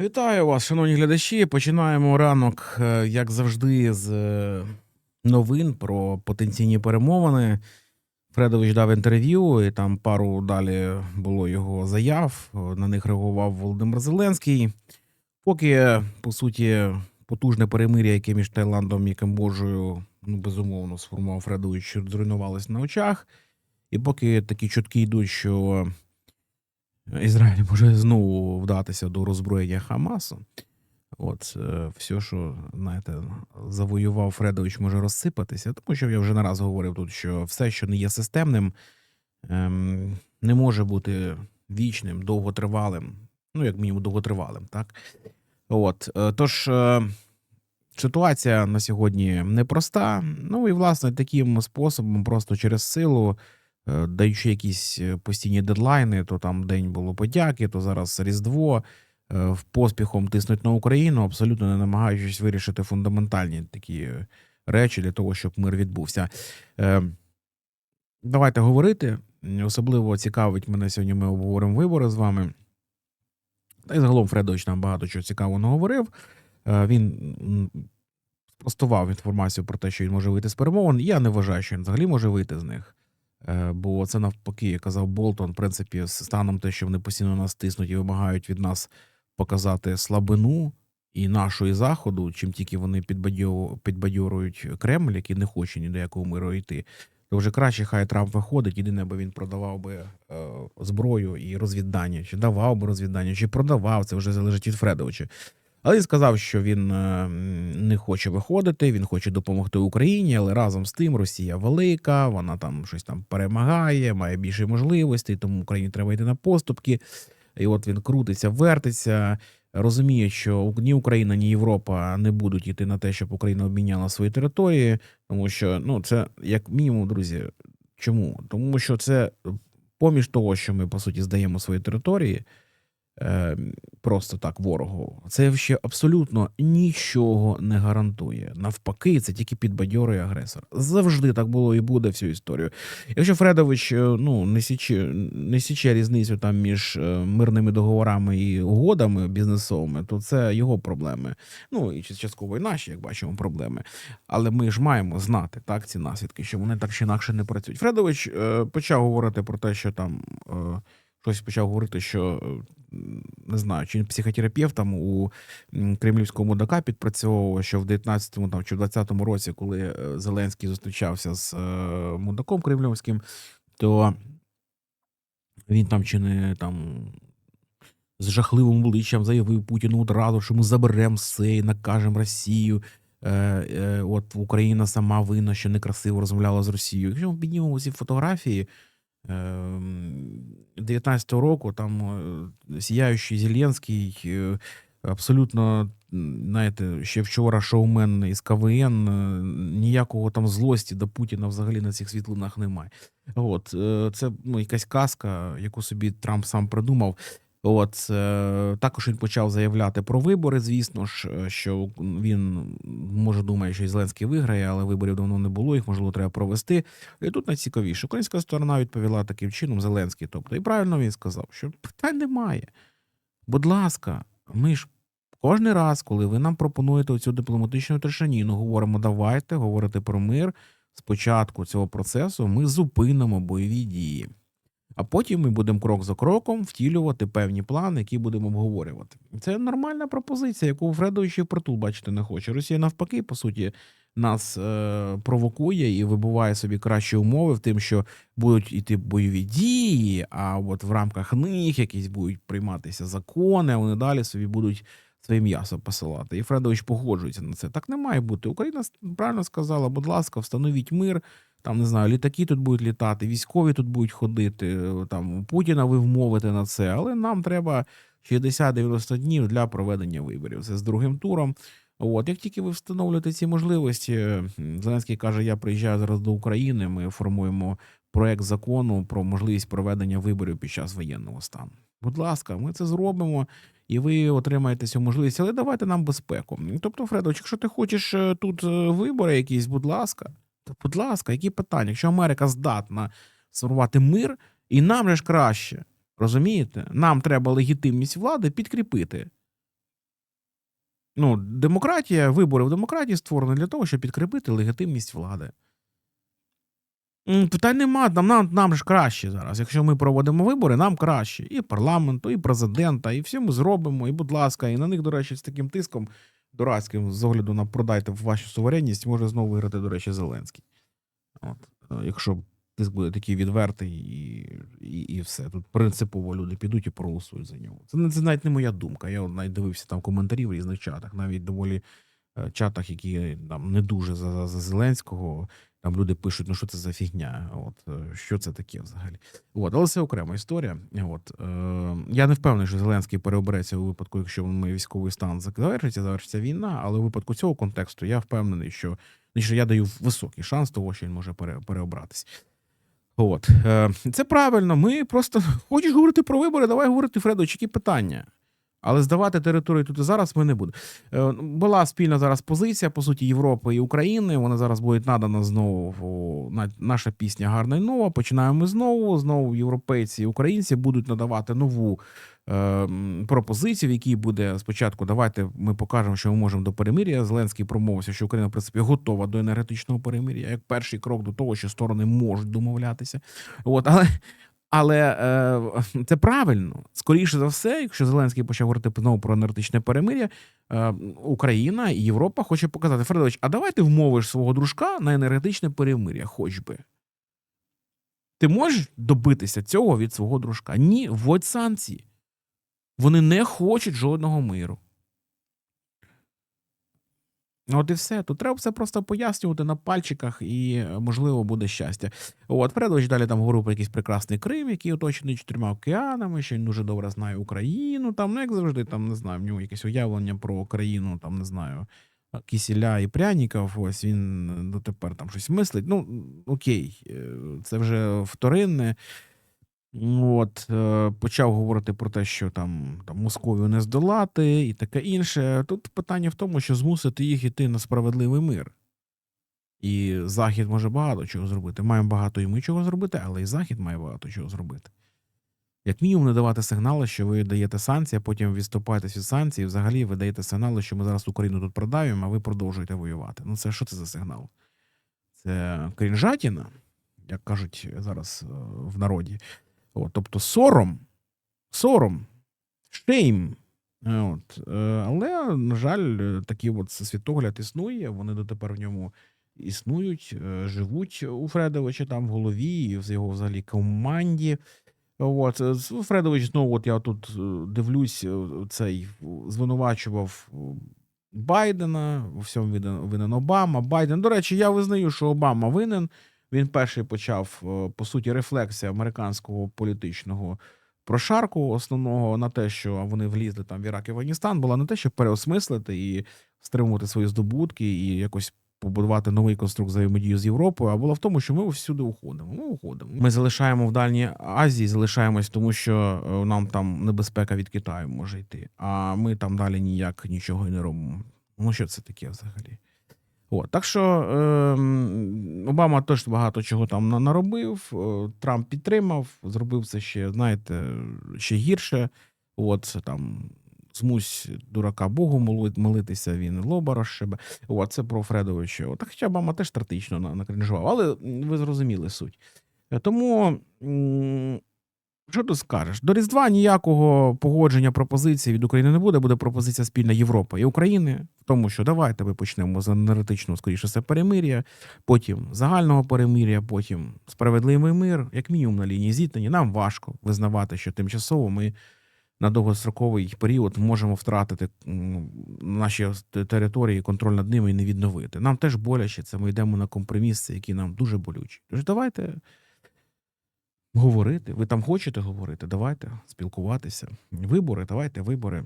Вітаю вас, шановні глядачі. Починаємо ранок, е, як завжди, з е, новин про потенційні перемовини. Фредович дав інтерв'ю, і там пару далі було його заяв. На них реагував Володимир Зеленський. Поки, по суті, потужне перемир'я, яке між Таїландом і Камбоджею, ну, безумовно, сформував Фредович, зруйнувалось на очах. І поки такі чутки йдуть, що Ізраїль може знову вдатися до роззброєння Хамасу. От е, все, що знаєте, завоював Фредович, може розсипатися, тому що я вже не раз говорив тут, що все, що не є системним, ем, не може бути вічним, довготривалим, ну, як мінімум, довготривалим, так? От, е, тож. Е, Ситуація на сьогодні непроста. Ну і власне таким способом, просто через силу, даючи якісь е, постійні дедлайни, то там день було подяки, то зараз Різдво. е, В поспіхом тиснуть на Україну, абсолютно не намагаючись вирішити фундаментальні такі е, речі для того, щоб мир відбувся. Е, Давайте говорити. Особливо цікавить мене сьогодні. Ми обговоримо вибори з вами. Та й загалом Фредович нам багато чого цікавого наговорив. Е, Він спростував інформацію про те, що він може вийти з перемовин. Я не вважаю, що він взагалі може вийти з них. Е, Бо це навпаки, як казав Болтон, в принципі, станом те, що вони постійно нас тиснуть і вимагають від нас показати слабину і нашу, заходу, чим тільки вони підбадьо- підбадьорують Кремль, який не хоче ні до якого миру йти. То вже краще, хай Трамп виходить, єдине, бо він продавав би е, зброю і розвіддання, чи давав би розвіддання, чи продавав, це вже залежить від Фредовича. Але він сказав, що він е, не хоче виходити, він хоче допомогти Україні, але разом з тим Росія велика, вона там щось там перемагає, має більше можливостей, тому Україні треба йти на поступки. І от він крутиться, вертиться, розуміє, що ні Україна, ні Європа не будуть йти на те, щоб Україна обміняла свої території, тому що ну це як мінімум, друзі. Чому? Тому що це поміж того, що ми по суті здаємо свої території е, просто так ворогу, це ще абсолютно нічого не гарантує. Навпаки, це тільки підбадьорює агресор. Завжди так було і буде всю історію. Якщо Фредович е, ну не січе, не січе різницю там між е, мирними договорами і угодами бізнесовими, то це його проблеми. Ну і частково і наші, як бачимо, проблеми. Але ми ж маємо знати так ці наслідки, що вони так чи інакше не працюють. Фредович е, почав говорити про те, що там. Е, Щось почав говорити, що е, не знаю, чи він психотерапевт там у кремлівському ДК підпрацьовував, що в 19-му там, чи в 20-му році, коли е, Зеленський зустрічався з е, мудаком кремлівським, то він там чи не там з жахливим обличчям заявив Путіну одразу, що ми заберемо все і накажемо Росію. Е, е, от Україна сама винна, що некрасиво розмовляла з Росією. Якщо ми піднімемо ці фотографії е, 19-го року, там е, сіяючий Зеленський, е, абсолютно, знаєте, ще вчора шоумен із КВН, е, ніякого там злості до Путіна взагалі на цих світлинах немає. От, це ну, якась казка, яку собі Трамп сам придумав. От е, також він почав заявляти про вибори. Звісно ж, е, що він може думає, що і Зеленський виграє, але виборів давно не було. Їх можливо треба провести. І тут найцікавіше, українська сторона відповіла таким чином, Зеленський. Тобто, і правильно він сказав, що питань немає. Будь ласка, ми ж кожен раз, коли ви нам пропонуєте цю дипломатичну тишаніну, говоримо, давайте говорити про мир. Спочатку цього процесу ми зупинимо бойові дії. А потім ми будемо крок за кроком втілювати певні плани, які будемо обговорювати. Це нормальна пропозиція, яку Фредович і притул бачити не хоче. Росія навпаки, по суті, нас е, провокує і вибуває собі кращі умови в тим, що будуть іти бойові дії, а от в рамках них якісь будуть прийматися закони, а вони далі собі будуть своє м'ясо посилати. І Фредович погоджується на це. Так не має бути. Україна правильно сказала, будь ласка, встановіть мир. Там не знаю, літаки тут будуть літати, військові тут будуть ходити. е, Там Путіна ви вмовите на це, але нам треба 60-90 днів для проведення виборів. Це з другим туром. От як тільки ви встановлюєте ці можливості, Зеленський каже: Я приїжджаю зараз до України. Ми формуємо проект закону про можливість проведення виборів під час воєнного стану. Будь ласка, ми це зробимо, і ви отримаєте цю можливість, але давайте нам безпеку. Тобто, Фредович, якщо ти хочеш е, тут е, вибори якісь, будь ласка, то будь ласка, які питання? Якщо Америка здатна сформувати мир, і нам же ж краще, розумієте? Нам треба легітимність влади підкріпити. Ну, демократія, вибори в демократії створені для того, щоб підкріпити легітимність влади. Питань нема, нам, нам, нам ж краще зараз. Якщо ми проводимо вибори, нам краще. І парламенту, і президента, і все ми зробимо, і, будь ласка, і на них, до речі, з таким тиском дурацьким, з огляду на продайте вашу суверенність, може знову виграти, до речі, Зеленський. От. Е, Якщо тиск буде такий відвертий, і, і, і все. Тут принципово люди підуть і проголосують за нього. Це, це навіть не моя думка. Я навіть дивився там коментарі в різних чатах, навіть доволі е, чатах, які там не дуже за, за, за Зеленського. Там люди пишуть, ну що це за фігня? От е, що це таке взагалі? От, але це окрема історія. От е, я не впевнений, що Зеленський переобереться у випадку, якщо ми військовий стан завершиться, завершиться війна. Але у випадку цього контексту я впевнений, що що я даю високий шанс того, що він може пере, переобратись. От е, це правильно. Ми просто хочеш говорити про вибори, давай говорити, Фредович, які питання. Але здавати територію тут і зараз ми не будемо. Е, Була спільна зараз позиція, по суті, Європи і України. Вона зараз буде надана знову. на- Наша пісня гарна і нова. Починаємо знову. Знову європейці і українці будуть надавати нову е, пропозицію, в якій буде спочатку. Давайте ми покажемо, що ми можемо до перемир'я. Зеленський промовився, що Україна в принципі готова до енергетичного перемир'я, як перший крок до того, що сторони можуть домовлятися. От, але але е, це правильно. Скоріше за все, якщо Зеленський почав говорити знову про енергетичне перемир'я, е, Україна і Європа хоче показати Фредович, а давай ти вмовиш свого дружка на енергетичне перемир'я, хоч би. Ти можеш добитися цього від свого дружка? Ні, вводь санкції. Вони не хочуть жодного миру. От і все. Тут треба все просто пояснювати на пальчиках, і е, можливо буде щастя. От Фредович далі там говорив про якийсь прекрасний Крим, який оточений чотирма океанами, що він дуже добре знає Україну. Там, ну як завжди, там не знаю, в нього якесь уявлення про країну, там не знаю, кисіля і пряніків. Ось він е, дотепер там щось мислить. Ну, окей, е, це вже вторинне. Ну, От, е, почав говорити про те, що там, там Московію не здолати і таке інше. Тут питання в тому, що змусити їх іти на справедливий мир. І Захід може багато чого зробити. Маємо багато і ми чого зробити, але і Захід має багато чого зробити. Як мінімум, не давати сигнали, що ви даєте санкції, а потім відступаєтесь від санкцій, і взагалі ви даєте сигнали, що ми зараз Україну тут продаємо, а ви продовжуєте воювати. Ну, це що це за сигнал? Це крінжатіна, як кажуть зараз е, в народі. От, тобто сором, сором, шейм. От. е, Але, на жаль, такий от світогляд існує, вони дотепер в ньому існують, е, живуть у Фредовича там в голові, і в його взагалі команді. От. е, Фредович знову, от я тут дивлюсь, цей звинувачував Байдена, у всьому винен Обама. Байден. До речі, я визнаю, що Обама винен. Він перший почав, е, по суті, рефлексія американського політичного прошарку, основного на те, що вони влізли там в Ірак і Афганістан, була не те, щоб переосмислити і стримувати свої здобутки, і якось побудувати новий конструкт взаємодії з Європою, а була в тому, що ми всюди уходимо. Ми уходимо. Ми залишаємо в Дальній Азії, залишаємось, тому що е, нам там небезпека від Китаю може йти. А ми там далі ніяк нічого і не робимо. Ну що це таке взагалі? От, так що е, Обама теж багато чого там наробив. е, Трамп підтримав, зробив це ще, знаєте, ще гірше. От там змусь дурака Богу молитися, він лоба розшибе. От це про Фредовича. От, хоча Обама теж стратегічно на- накринжував, але ви зрозуміли суть. Е, Тому. Що ти скажеш? До Різдва ніякого погодження пропозиції від України не буде. Буде пропозиція спільна Європи і України, в тому, що давайте ми почнемо з енергетичного, скоріше все, перемир'я, потім загального перемир'я, потім справедливий мир, як мінімум на лінії зіткнення. Нам важко визнавати, що тимчасово ми на довгостроковий період можемо втратити наші території, контроль над ними і не відновити. Нам теж боляче, це ми йдемо на компроміси, які нам дуже болючі. Тож давайте говорити. Ви там хочете говорити? Давайте спілкуватися. Вибори, давайте вибори.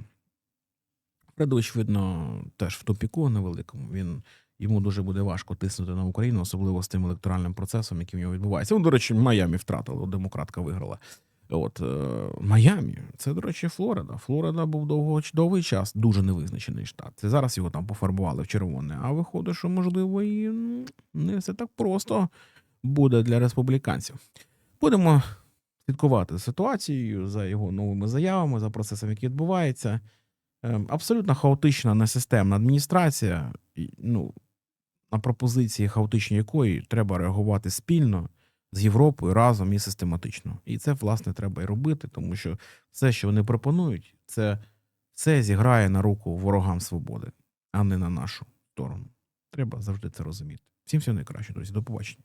Фредович, видно, теж в топіку невеликому. Він йому дуже буде важко тиснути на Україну, особливо з тим електоральним процесом, який в нього відбувається. Ну, до речі, Майамі втратили, демократка виграла. От е, Майамі, це, до речі, Флорида. Флорида був довго, довгий час дуже невизначений штат. Це зараз його там пофарбували в червоне. А виходить, що можливо і не все так просто буде для республіканців. Будемо слідкувати за ситуацією, за його новими заявами, за процесом, який відбувається. е, абсолютно хаотична, несистемна адміністрація, ну, на пропозиції хаотичні якої треба реагувати спільно з Європою разом і систематично. І це, власне, треба і робити, тому що все, що вони пропонують, це все зіграє на руку ворогам свободи, а не на нашу сторону. Треба завжди це розуміти. Всім всього найкраще, друзі. До побачення.